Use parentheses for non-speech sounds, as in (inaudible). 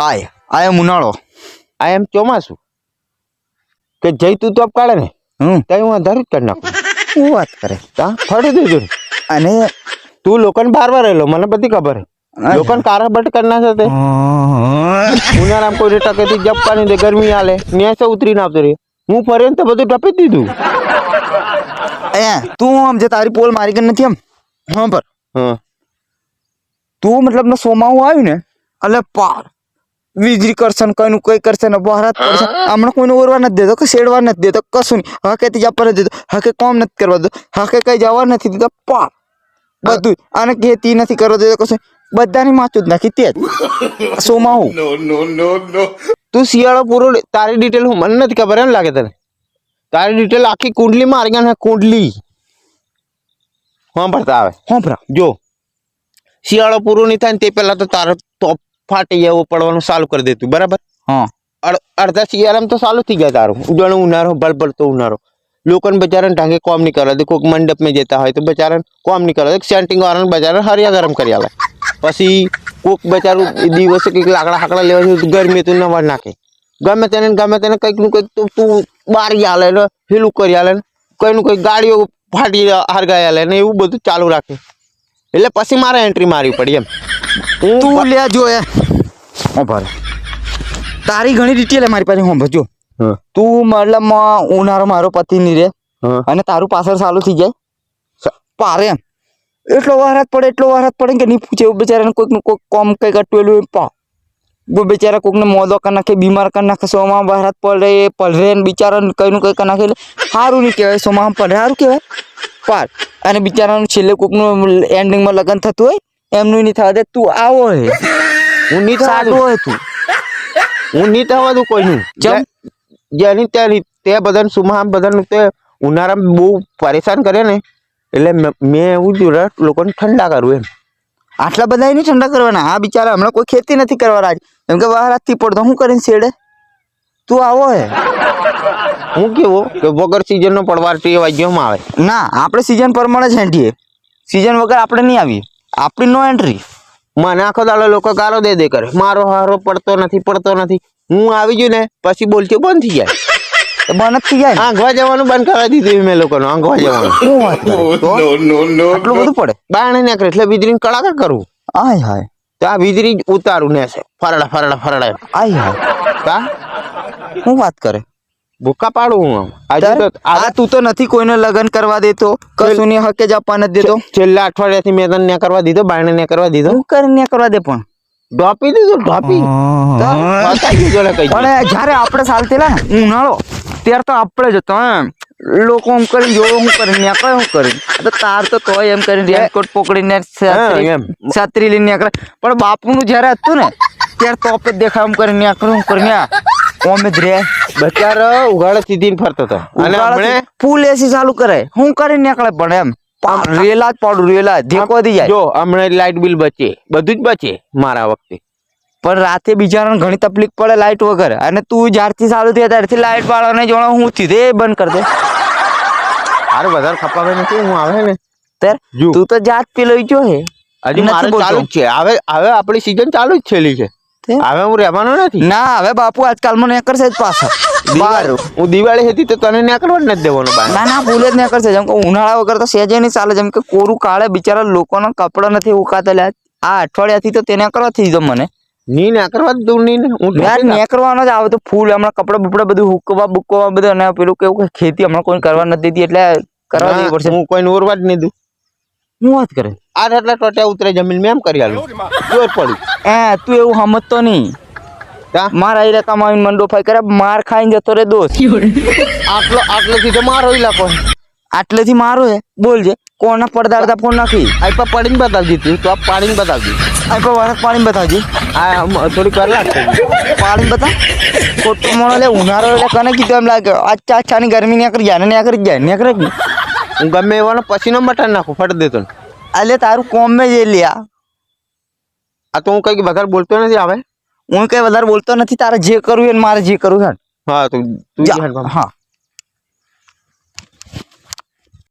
હાય આ એમ ઉનાળો. આ એમ ચોમાસું. કે જઈ તું તો કાઢે ને? હમ. ત્યાં હું અંધારું જ કરી નાખું. શું વાત કરે? તા? ફરી દેજો અને તું લોકોને બાર બાર રહેલો મને બધી ખબર હે. લોકોને કારા બટ કરના છે તે ઉનાળામાં કોઈ ટકેથી જપવાની દે ગરમી આલે ઉતરી ઉતરીને આવતો રે હું ફરે તો બધું ટપી દીધું. એ તું આમ જે તારી પોલ મારી કે નથી એમ? હા પર. હા. તું મતલબ સોમાવું આવ્યું ને? એટલે પાર. વીજળી કરશે ને કઈનું કઈ કરશે ને બહારાત કરશે હમણાં કોઈને ઓરવા નથી દેતો કે શેડવા નથી દેતો કશું નહીં. હકે તે જવા નથી દેતો હકે કોમ નથી કરવા દેતો હકે કઈ જવા નથી દેતો પા બધું આને ખેતી નથી કરવા દેતો કશું બધાની માચું જ નાખી તે જ. સોમાવું (laughs) તું શિયાળો પૂરો તારી ડિટેલ હું મને નથી ખબર એમ લાગે તને. તારી ડિટેલ આખી કુંડલી મારી ગયા કુંડલી. હા ભરતા આવે. હા ભરા જો. શિયાળો પૂરો નહીં થાય ને તે પહેલાં તો તારો તો ફાટી જવું પડવાનું ચાલુ કરી દેતું બરાબર? હા. અડ- અડધા શિયાળામાં તો ચાલુ થઈ ગયા તારું. જાણે ઉનાળો બળબડતો ઉનાળો. લોકોને બચારાને ઢાંગે કોમ નહીં કરવા દે કોઈક મંડપમાં જતા હોય તો બચારાને કોમ નહીં કરવા દે સેન્ટિંગ વાળાને બચારાને હરિયા ગરમ કરી આલે. પછી કોક બચારું એ દિવસે કંઈક લાકડા હાકડા લેવા જાય તો ગરમી તો નવા નાખે. ગમે તેને ને ગમે તેને કંઈકનું કંઈક તો તું બારી આલે ને પેલું કરી આલે ને કંઈનું કંઈક ગાડીઓ ફાટી હરગાઈ આલે ને એવું બધું ચાલુ રાખે. એટલે પછી મારે એન્ટ્રી મારવી પડી એમ. તું લે જો એ. હા ભારે. તારી ઘણી ડિટેલ મારી પાસે હા જો તું મતલબ ઉનાળો મારો પતિ ની રે. અને તારું પાછળ સારું થઈ જાય. પારે એમ. એટલો વરસાદ પડે એટલો વરસાદ પડે કે નહીં પૂછે બિચારાને કોઈક કોઈક કોમ કંઈક અટવેલું હોય પા કોઈ બિચારા કોઈકને મોદો કરી નાખે બીમાર કરી નાખે સોમાં વરસાદ પડે એ પલરે ને બિચારાને કંઈનું કંઈ કરી નાખે એટલે સારું નહીં કહેવાય સોમાં પડે સારું કહેવાય પાર અને બિચારાનું છેલ્લે કોઈકનું એન્ડિંગમાં લગ્ન થતું હોય એમનું નહીં થવા દે તું આવો હે હું નહીં થવા સાદું દઉં. હોય તું હું નહીં થવા દઉં કોઈનું ચમ? જેની ત્યાંની તે બધાને સુમા બધાનું તે ઉનાળામાં બહુ પરેશાન કરે ને એટલે મે- મેં એવું જોયું લોકોને ઠંડા કરું એમ આટલા બધા નહીં ઠંડા કરવાના. આ બિચારા હમણાં કોઈ ખેતી નથી કરવાના. એમ કે કે હાથથી પડતો. શું કરીને શેડે? તું આવો હે. હું કેવો? કે વગર સિઝનનો પડવાર ટેવાઈ ગયો આવે. ના આપણે સિઝન પ્રમાણે જ હેંટીએ. સિઝન વગર આપણે નહીં આવીએ. આપણી નો એન્ટ્રી. મને આખો દાડો લોકો ગારો દે દે કરે. મારો હારો પડતો નથી પડતો નથી. હું આવી જઉં ને પછી બોલતી બંધ થઈ જાય. બંધ થઈ જાય આંગવા જવાનું બંધ કરાવી દીધું મેં લોકોનું આંગવા જવાનું. આટલું બધું પડે? બાણે નાખે એટલે વીજળી કડાકા કરવું આય હાય. તો આ વીજળી ઉતારું ને છે. ફરડા ફરડા ફરડા આય હાય. કા? શું વાત કરે? ભૂકા પાડું હું આજે તો આ તું તો નથી કોઈને લગ્ન કરવા દેતો? કશું નહીં હકે જ આપવા નથી દેતો? છેલ્લા અઠવાડિયાથી મેં તને ન્યા કરવા દીધો બાણે ન્યા કરવા દીધો. શું કરીને કરવા દે પણ. ઢોપી દીધું ઢોપી. પણ જયારે આપણે ચાલતેલા ને ઉનાળો. ત્યારે તો આપણે જ હતો એમ. લોકો એમ કરીને જોવો હું કરીને નીકળે હું કરીને? તો તાર તો તોય એમ કરીને રેનકોટ પકડીને છત્રી- લઈને નીકળે. પણ બાપુનું જયારે હતું ને ત્યારે તો આપણે દેખાય એમ કરીને નીકળે હું કરીને ઓમે જ રે બચારો ઉઘાડે સીધી ફરતો હતો. અને હમણે? ફૂલ એસી ચાલુ કરે. હું કરીને નીકળે પણ એમ. રેલા જ પાડું રેલા જ. ધેકો દી જાય. જો હમણાં લાઇટ બિલ બચે. બધું જ બચે મારા વખતે. પણ રાતે બિચારાને ઘણી તકલીફ પડે લાઈટ વગર. અને તું જ્યારથી ચાલુ થયા ત્યારથી લાઈટ વાળાને જોણો હું સીધે બંધ કરી દે. અરે વધારે ખપાવે ને હું આવે ને? તું તો જાત પેલો જો હે. હજી મારે ચાલુ જ છે. હવે હવે આપણી સીઝન ચાલુ જ છેલી છે. હવે હું રહેવાનો નથી. ના હવે બાપુ આજકાલ મને કરશે જ પાછો. બાર. હું દિવાળી હતી તો તને ન્યા કરવા જ નથી દેવાનો બાર. ના ના ભૂલે જ ન્યા કરશે જેમ કે ઉનાળા વગર તો સેજે નહીં ચાલે. જેમ કે કોરું કાળે બિચારા લોકોના કપડા નથી ઉકાતા આ અઠવાડિયાથી તો તેને કરવાથી ગયો મને. ની ના કરવા દઉં હું યાર નાખ- જ આવે તો ફૂલ હમણાં કપડા બપડા બધું હુકવા બુકવા બધું અને પેલું કેવું કે ખેતી હમણાં કોઈ કરવા નથી દીધી એટલે કરવા દેવી પડશે. હું કોઈને ઓરવા જ નહીં દઉં. હું વાત કરે? આ એટલા ટોટિયા ઉતરે જમીન મેં એમ કરી આલું. જોર પડ્યું એ તું એવું સમજતો નહીં? મારા ઇલાકામાં આવીને મંડો ફાઈ કરે માર ખાઈને જતો રે દોસ્ત. આટલો આટલો સીધો મારો ઇલાકો. આટલેથી મારો હે? બોલજે કોના પડદા અડધા ફોન નાખી? આ પર પડીને બતાવી દીધું તો આ પાડીને બતાવજો. આ પર વરસ પાણી બતાવજે. આ આમ થોડીક વાર લાગશે. પાણી બતા ખોટું મોણો લે ઉનાળો એટલે કને કીધું એમ લાગે? અચ્છા અચ્છા ની ગરમી નીકળી જાય ને નીકળી જાય નીકળે જ ને હું ગમે એવાનો પસીનો મટાડી નાખું ફટ દેતો ને. અલે તારું કોમ મેં જે લ્યા આ. તો હું કઈ વધારે બોલતો નથી આવે હું કઈ વધારે બોલતો નથી તારે જે કરવું હોય ને મારે જે કરવું છે હા તો તું જા. ધ્યાન રાખ. હા.